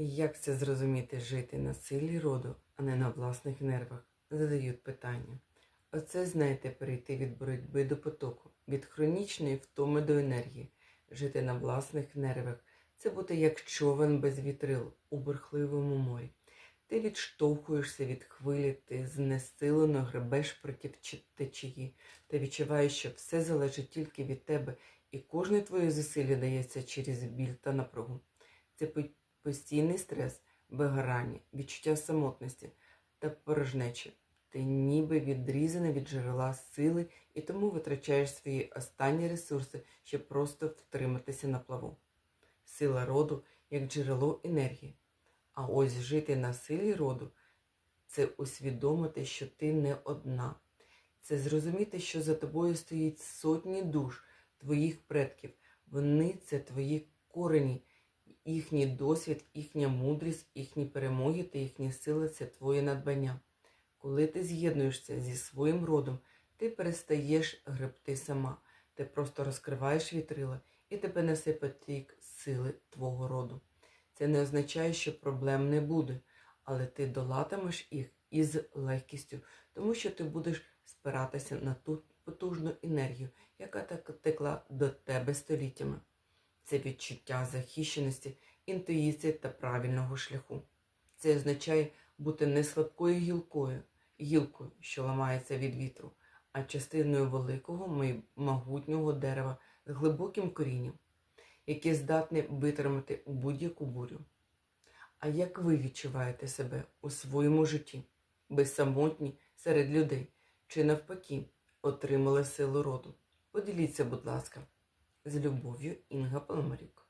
Як це зрозуміти жити на силі роду, а не на власних нервах? Задають питання. Оце знаєте перейти від боротьби до потоку, від хронічної втоми до енергії, жити на власних нервах. Це бути як човен без вітрил у бурхливому морі. Ти відштовхуєшся від хвилі, ти знесилено гребеш проти течії, ти відчуваєш, що все залежить тільки від тебе, і кожне твоє зусилля дається через біль та напругу. Це постійний стрес, вигорання, відчуття самотності та порожнечі. Ти ніби відрізана від джерела сили і тому витрачаєш свої останні ресурси, щоб просто втриматися на плаву. Сила роду як джерело енергії. А ось жити на силі роду це усвідомити, що ти не одна. Це зрозуміти, що за тобою стоїть сотні душ твоїх предків. Вони це твої корені, їхній досвід, їхня мудрість, їхні перемоги та їхні сили це твоє надбання. Коли ти з'єднуєшся зі своїм родом, ти перестаєш гребти сама, ти просто розкриваєш вітрила і тебе несе потік сили твого роду. Це не означає, що проблем не буде, але ти долатимеш їх із легкістю, тому що ти будеш спиратися на ту потужну енергію, яка так текла до тебе століттями. Це відчуття захищеності, інтуїції та правильного шляху. Це означає бути не слабкою гілкою, гілкою, що ламається від вітру, а частиною великого могутнього дерева з глибоким корінням, яке здатне витримати будь-яку бурю. А як ви відчуваєте себе у своєму житті, безсамотні серед людей, чи навпаки отримали силу роду? Поділіться, будь ласка, з любов'ю Інга Пономарюк.